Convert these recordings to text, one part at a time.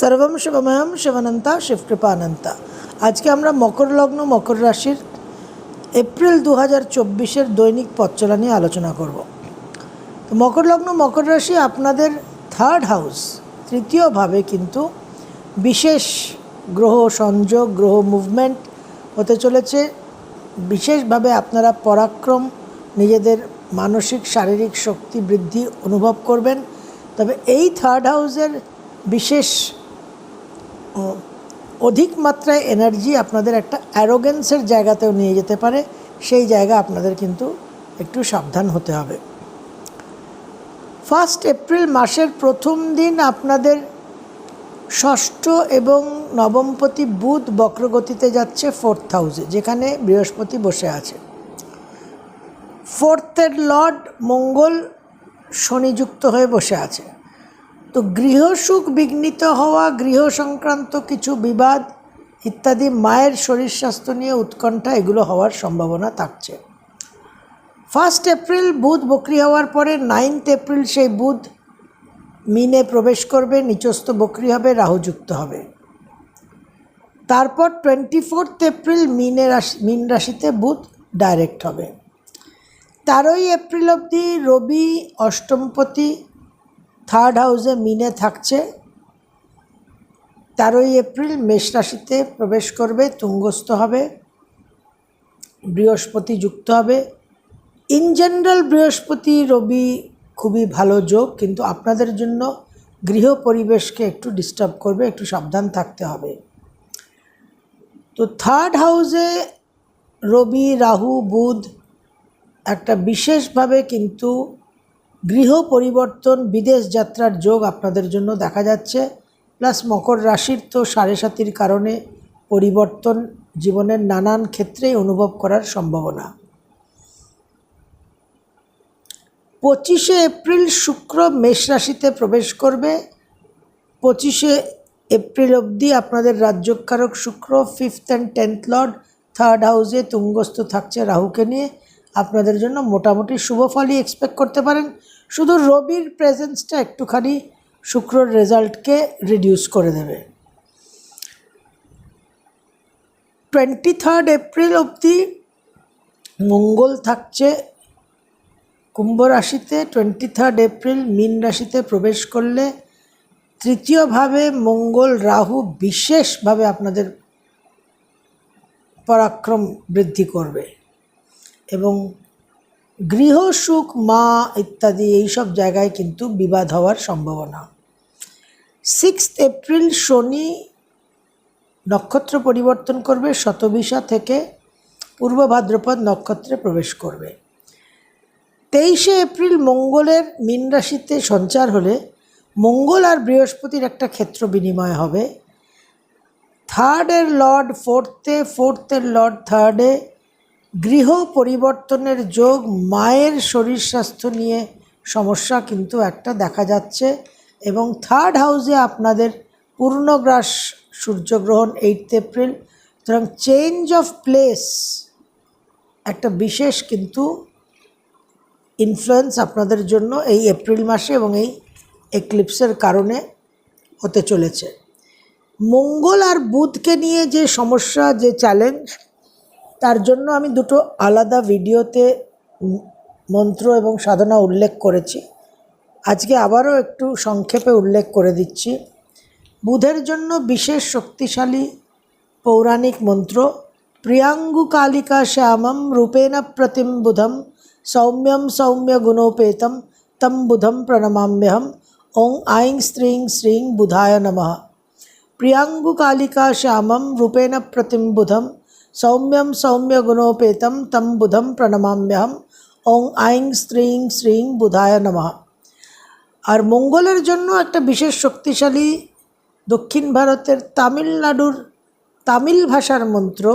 সর্বম শিবময়ম শিবানন্তা শিবকৃপানন্তা। আজকে আমরা মকর লগ্ন, মকর রাশির এপ্রিল দু হাজার চব্বিশের দৈনিক পথচলা নিয়ে আলোচনা করব। তো মকর লগ্ন, মকর রাশি আপনাদের থার্ড হাউস তৃতীয়ভাবে কিন্তু বিশেষ গ্রহ সংযোগ, গ্রহ মুভমেন্ট হতে চলেছে। বিশেষভাবে আপনারা পরাক্রম, নিজেদের মানসিক, শারীরিক শক্তি বৃদ্ধি অনুভব করবেন। তবে এই থার্ড হাউসের বিশেষ অধিক মাত্রায় এনার্জি আপনাদের একটা অ্যারোগেন্সের জায়গাতেও নিয়ে যেতে পারে, সেই জায়গা আপনাদের কিন্তু একটু সাবধান হতে হবে। ফার্স্ট এপ্রিল মাসের প্রথম দিন আপনাদের ষষ্ঠ এবং নবমপতি বুধ বক্রগতিতে যাচ্ছে ফোর্থ হাউসে যেখানে বৃহস্পতি বসে আছে। ফোর্থের লর্ড মঙ্গল শনিযুক্ত হয়ে বসে আছে। তো গৃহসুখ বিঘ্নিত হওয়া, গৃহ সংক্রান্ত কিছু বিবাদ ইত্যাদি মায়ের শরীর স্বাস্থ্য নিয়ে উৎকণ্ঠা, এগুলো হওয়ার সম্ভাবনা থাকছে। ফার্স্ট এপ্রিল বুধ বকরি হওয়ার পরে নাইনথ এপ্রিল সেই বুধ মিনে প্রবেশ করবে, নিচস্থ বকরি হবে, রাহুযুক্ত হবে। তারপর টোয়েন্টি ফোর্থ এপ্রিল মিনে রাশি, মিন রাশিতে বুধ ডাইরেক্ট হবে। তেরোই এপ্রিল অবধি রবি অষ্টমপতি থার্ড হাউসে মিনে থাকছে। তেরোই এপ্রিল মেষ রাশিতে প্রবেশ করবে, তুঙ্গস্থ হবে, বৃহস্পতি যুক্ত হবে। ইন জেনারেল বৃহস্পতি, রবি খুবই ভালো যোগ, কিন্তু আপনাদের জন্য গৃহ পরিবেশকে একটু ডিস্টার্ব করবে, একটু সাবধান থাকতে হবে। তো থার্ড হাউসে রবি, রাহু, বুধ একটা বিশেষভাবে কিন্তু গৃহ পরিবর্তন, বিদেশ যাত্রার যোগ আপনাদের জন্য দেখা যাচ্ছে, প্লাস মকর রাশির তো সাড়ে সাতির কারণে পরিবর্তন জীবনের নানান ক্ষেত্রেই অনুভব করার সম্ভাবনা। পঁচিশে এপ্রিল শুক্র মেষ রাশিতে প্রবেশ করবে। পঁচিশে এপ্রিল অবধি আপনাদের রাজ্যকারক শুক্র fifth and tenth lord third হাউসে তুঙ্গস্থ থাকছে রাহুকে নিয়ে। আপনাদের জন্য মোটামুটি শুভ ফলই এক্সপেক্ট করতে পারেন। শুধু রবির প্রেজেন্সটা একটুখানি শুক্রর রেজাল্টকে রিডিউস করে দেবে। টোয়েন্টি থার্ড এপ্রিল অবধি মঙ্গল থাকছে কুম্ভ রাশিতে। টোয়েন্টি থার্ড এপ্রিল মীন রাশিতে প্রবেশ করলে তৃতীয়ভাবে মঙ্গল রাহু বিশেষভাবে আপনাদের পরাক্রম বৃদ্ধি করবে। এবং গৃহসুখ মা ইত্যাদি এইসব জায়গায় কিন্তু বিবাদ হওয়ার সম্ভাবনা। সিক্সথ এপ্রিল শনি নক্ষত্র পরিবর্তন করবে, শতবিশা থেকে পূর্ব ভাদ্রপদ নক্ষত্রে প্রবেশ করবে। তেইশে এপ্রিল মঙ্গলের মীন রাশিতে সঞ্চার হলে মঙ্গল আর বৃহস্পতির একটা ক্ষেত্র বিনিময় হবে। থার্ডের লর্ড, ফোর্থে ফোর্থের লর্ড, থার্ডে গৃহ পরিবর্তনের যোগ মায়ের শরীর স্বাস্থ্য নিয়ে সমস্যা কিন্তু একটা দেখা যাচ্ছে। এবং থার্ড হাউসে আপনাদের পূর্ণগ্রাস সূর্যগ্রহণ এইট এপ্রিল সুতরাং চেঞ্জ অফ প্লেস একটা বিশেষ কিন্তু ইনফ্লুয়েন্স আপনাদের জন্য এই এপ্রিল মাসে এবং এই এক্লিপসের কারণে হতে চলেছে। মঙ্গল আর বুধকে নিয়ে যে সমস্যা, যে চ্যালেঞ্জ তার জন্য আমি দুটো আলাদা ভিডিওতে মন্ত্র এবং সাধনা উল্লেখ করেছি। আজকে আবারও একটু সংক্ষেপে উল্লেখ করে দিচ্ছি। বুধের জন্য বিশেষ শক্তিশালী পৌরাণিক মন্ত্র, প্রিয়াঙ্গু কালিকা শ্যামম রূপেণ প্রতিম বুধম, সৌম্যম সৌম্য গুণোপেতম তম বুধম প্রণমাম্যহম, ওং আইং স্ত্রিং শ্রীং বুধায় নমঃ। প্রিয়াঙ্গু কালিকা শ্যামম রূপেণ প্রতিম বুধম সৌম্য গুণোপেতম তম বুধম প্রণমাম্যহম ওং আইং স্ত্রিং শ্রিং বুধায় নমঃ আর মঙ্গলের জন্য একটা বিশেষ শক্তিশালী দক্ষিণ ভারতের তামিলনাড়ুর তামিল ভাষার মন্ত্র,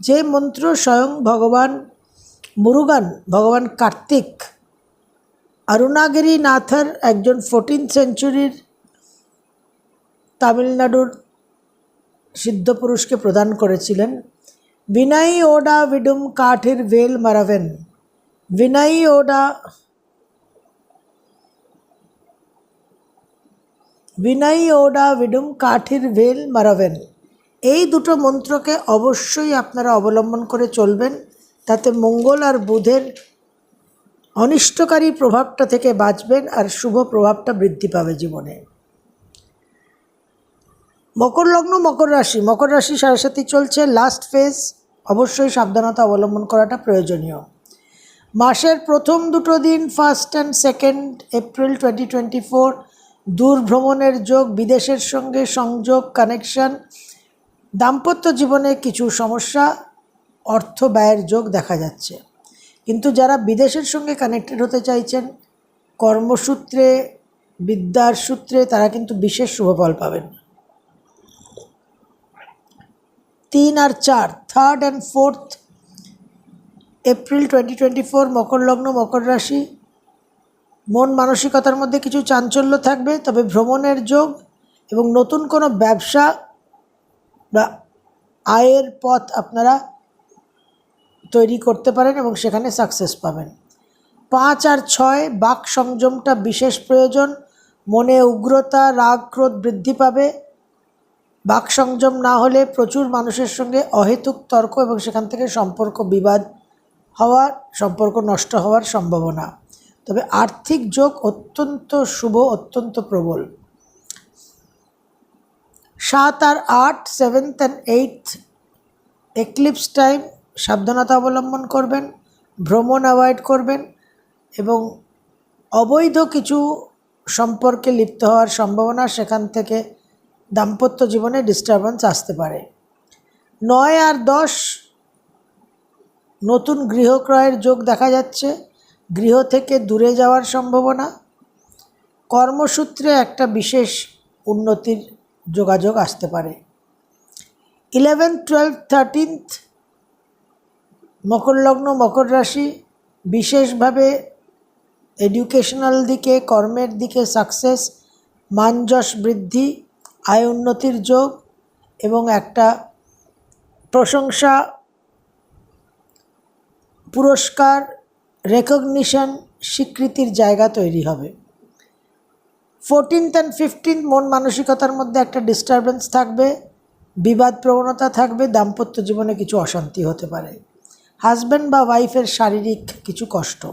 যে মন্ত্র স্বয়ং ভগবান মুরুগান, ভগবান কার্তিক অরুণাগিরি নাথার একজন ফোরটিন সেঞ্চুরির তামিলনাড়ুর সিদ্ধপুরুষকে প্রদান করেছিলেন। বিনাই ওডা বিডুম কাঠের ভেল মারাভেন বিনাই ওডা বিনয়ী ওডা বিডুম কাঠির ভেল মারাবেন এই দুটো মন্ত্রকে অবশ্যই আপনারা অবলম্বন করে চলবেন। তাতে মঙ্গল আর বুধের অনিষ্টকারী প্রভাবটা থেকে বাঁচবেন আর শুভ প্রভাবটা বৃদ্ধি পাবে জীবনে। মকর লগ্ন, মকর রাশি। মকর রাশি সাড়ে সাথে চলছে লাস্ট ফেজ অবশ্যই সাবধানতা অবলম্বন করাটা প্রয়োজনীয়। মাসের প্রথম দুটো দিন first and second April twenty twenty four দূর ভ্রমণের যোগ, বিদেশের সঙ্গে সংযোগ কানেকশন দাম্পত্য জীবনে কিছু সমস্যা, অর্থ ব্যয়ের যোগ দেখা যাচ্ছে। কিন্তু যারা বিদেশের সঙ্গে কানেক্টেড হতে চাইছেন, কর্মসূত্রে, বিদ্যার সূত্রে, তারা কিন্তু বিশেষ শুভফল পাবেন। তিন আর চার third and fourth April twenty twenty four মকর লগ্ন, মকর রাশি। মন মানসিকতার মধ্যে কিছু চাঞ্চল্য থাকবে, তবে ভ্রমণের যোগ এবং নতুন কোনো ব্যবসা বা আয়ের পথ আপনারা তৈরি করতে পারেন এবং সেখানে সাকসেস পাবেন। পাঁচ আর ছয়, বাক সংযমটা বিশেষ প্রয়োজন। মনে উগ্রতা, রাগ, ক্রোধ বৃদ্ধি পাবে। বাক সংযম না হলে প্রচুর মানুষের সঙ্গে অহেতুক তর্ক এবং সেখান থেকে সম্পর্ক বিবাদ হওয়ার, সম্পর্ক নষ্ট হওয়ার সম্ভাবনা। তবে আর্থিক যোগ অত্যন্ত শুভ, অত্যন্ত প্রবল। সাত আর আট seventh and eight eclipse time সাবধানতা অবলম্বন করবেন, ভ্রমণ অ্যাভয়েড করবেন এবং অবৈধ কিছু সম্পর্কে লিপ্ত হওয়ার সম্ভাবনা সেখান থেকে দাম্পত্য জীবনে ডিস্টারবেন্স আসতে পারে। নয় আর দশ, নতুন গৃহক্রয়ের যোগ দেখা যাচ্ছে। গৃহ থেকে দূরে যাওয়ার সম্ভাবনা। কর্মসূত্রে একটা বিশেষ উন্নতির যোগাযোগ আসতে পারে। ইলেভেন টুয়েলভ থার্টিনথ মকর লগ্ন, মকর রাশি, বিশেষভাবে এডুকেশনাল দিকে, কর্মের দিকে সাকসেস মানযশ বৃদ্ধি আয় উন্নতির যোগ এবং একটা প্রশংসা, পুরস্কার রেকগনিশন স্বীকৃতির জায়গা তৈরি হবে। ফোরটিন্থ অ্যান্ড ফিফটিন্থ মন মানসিকতার মধ্যে একটা ডিস্টারবেন্স থাকবে, বিবাদ প্রবণতা থাকবে, দাম্পত্য জীবনে কিছু অশান্তি হতে পারে। হাজব্যান্ড বা ওয়াইফের শারীরিক কিছু কষ্ট।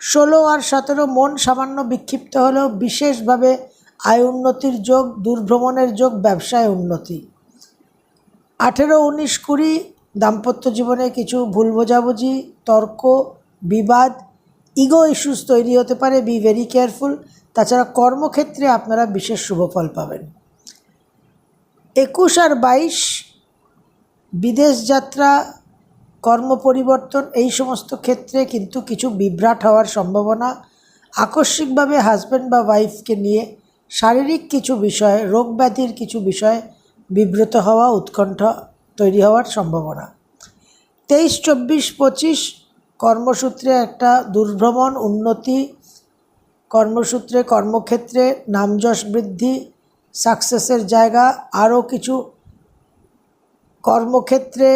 ষোলো আর সতেরো মন সামান্য বিক্ষিপ্ত হলেও বিশেষভাবে আয় উন্নতির যোগ, দূরভ্রমণের যোগ, ব্যবসায় উন্নতি। আঠেরো, উনিশ, কুড়ি, দাম্পত্য জীবনে কিছু ভুল বোঝাবুঝি, তর্ক, বিবাদ, ইগো ইস্যুস তৈরি হতে পারে, বি ভেরি কেয়ারফুল। তাছাড়া কর্মক্ষেত্রে আপনারা বিশেষ শুভফল পাবেন। একুশ আর বাইশ, বিদেশ যাত্রা, কর্ম পরিবর্তন, এই সমস্ত ক্ষেত্রে কিন্তু কিছু বিভ্রাট হওয়ার সম্ভাবনা। আকস্মিকভাবে হাজব্যান্ড বা ওয়াইফকে নিয়ে শারীরিক কিছু বিষয়ে, রোগ ব্যাধির কিছু বিষয়ে বিব্রত হওয়া উৎকণ্ঠা তৈরি হওয়ার সম্ভাবনা। তেইশ, চব্বিশ, পঁচিশ কর্মসূত্রে একটা দুর্ভ্রমণ, উন্নতি, কর্মসূত্রে, কর্মক্ষেত্রে নামযশ বৃদ্ধি, সাকসেসের জায়গা, আরও কিছু কর্মক্ষেত্রে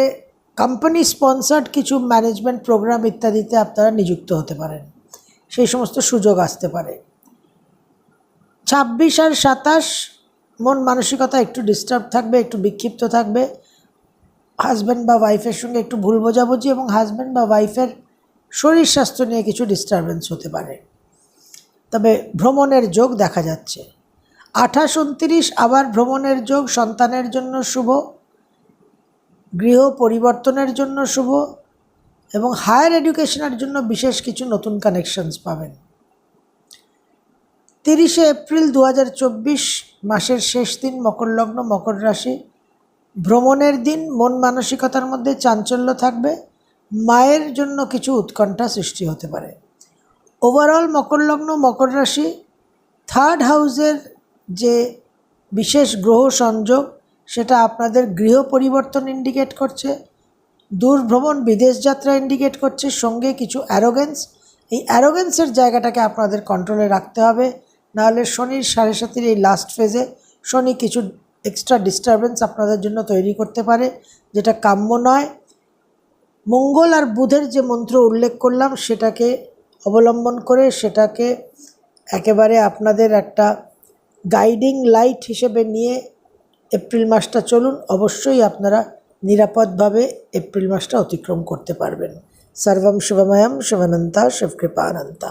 কোম্পানি স্পন্সার্ড কিছু ম্যানেজমেন্ট প্রোগ্রাম ইত্যাদিতে আপনারা নিযুক্ত হতে পারেন। সেই সমস্ত সুযোগ আসতে পারে। ছাব্বিশ আর সাতাশ, মন মানসিকতা একটু ডিস্টার্ব থাকবে, একটু বিক্ষিপ্ত থাকবে। হাজব্যান্ড বা ওয়াইফের সঙ্গে একটু ভুল বোঝাবুঝি এবং হাজব্যান্ড বা ওয়াইফের শরীর স্বাস্থ্য নিয়ে কিছু ডিস্টারবেন্স হতে পারে। তবে ভ্রমণের যোগ দেখা যাচ্ছে। আঠাশ, উনত্রিশ আবার ভ্রমণের যোগ সন্তানের জন্য শুভ, গৃহ পরিবর্তনের জন্য শুভ এবং হায়ার এডুকেশনের জন্য বিশেষ কিছু নতুন কানেকশনস পাবেন। তিরিশে এপ্রিল দু হাজার চব্বিশ মাসের শেষ দিন মকর লগ্ন, মকর রাশি। ভ্রমণের দিন মন মানসিকতার মধ্যে চাঞ্চল্য থাকবে। মায়ের জন্য কিছু উৎকণ্ঠা সৃষ্টি হতে পারে। ওভারঅল মকর লগ্ন, মকর রাশি। থার্ড হাউসের যে বিশেষ গ্রহ সংযোগ, সেটা আপনাদের গৃহ পরিবর্তন ইন্ডিকেট করছে। দূর ভ্রমণ বিদেশ যাত্রা ইন্ডিকেট করছে। সঙ্গে কিছু অ্যারোগেন্স এই অ্যারোগেন্সের জায়গাটাকে আপনাদের কন্ট্রোলে রাখতে হবে। নাহলে শনির সাড়ে সাতির এই লাস্ট ফেজে শনি কিছু এক্সট্রা ডিস্টারবেন্স আপনাদের জন্য তৈরি করতে পারে, যেটা কাম্য নয়। মঙ্গল আর বুধের যে মন্ত্র উল্লেখ করলাম, সেটাকে অবলম্বন করে সেটাকে একেবারে আপনাদের একটা গাইডিং লাইট হিসেবে নিয়ে এপ্রিল মাসটা চলুন। অবশ্যই আপনারা নিরাপদভাবে এপ্রিল মাসটা অতিক্রম করতে পারবেন। সর্বম শুভময়ম, শুভনন্তা, শিবকৃপানন্তা।